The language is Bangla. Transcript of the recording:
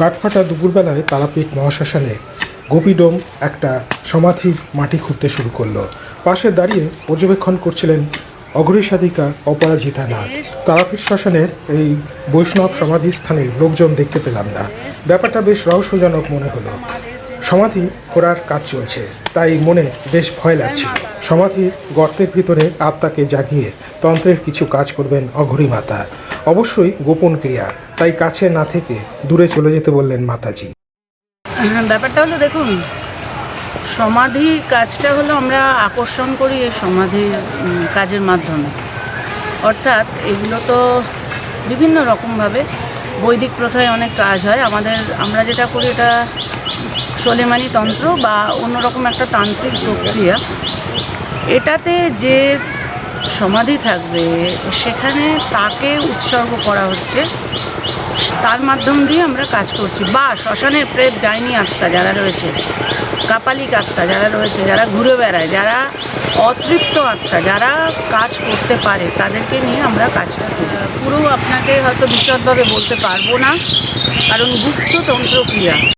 কাঠফাটা দুপুরবেলায় তারাপীঠ মহাশ্মশানে গোপীডোম একটা সমাধির মাটি খুঁড়তে শুরু করল। পাশে দাঁড়িয়ে পর্যবেক্ষণ করছিলেন অঘরী সাধিকা অপরাজিতা নাথ তারাপীঠ শ্মশানের এই বৈষ্ণব সমাধিস্থানে লোকজন দেখতে পেলাম না। ব্যাপারটা বেশ রহস্যজনক মনে হলো। সমাধি খোঁড়ার কাজ চলছে, তাই মনে বেশ ভয় লাগছিল সমাধির গর্তের ভিতরে আত্মাকে জাগিয়ে তন্ত্রের কিছু কাজ করবেন অঘরী মাতা অবশ্যই গোপন ক্রিয়া তাই কাছে না থেকে দূরে চলে যেতে বললেন মাতাজি। হ্যাঁ, ব্যাপারটা হলো দেখুন সমাধি কাজটা হলো আমরা আকর্ষণ করি এই সমাধি কাজের মাধ্যমে। অর্থাৎ এগুলো তো বিভিন্ন রকমভাবে বৈদিক প্রথায় অনেক কাজ হয়। আমাদের আমরা যেটা করি এটা সোলেমানি তন্ত্র বা অন্যরকম একটা তান্ত্রিক প্রক্রিয়া। এটাতে যে সমাধি থাকবে, সেখানে তাকে উৎসর্গ করা হচ্ছে। তার মাধ্যম দিয়ে আমরা কাজ করছি। বা শ্মশানের প্রেত ডাইনি আত্মা যারা রয়েছে, কাপালিক আত্মা যারা রয়েছে, যারা ঘুরে বেড়ায়, যারা অতৃপ্ত আত্মা, যারা কাজ করতে পারে, তাদেরকে নিয়ে আমরা কাজটা করি। পুরো আপনাকে হয়তো বিশদভাবে বলতে পারব না, কারণ গুপ্ত তন্ত্রক্রিয়া।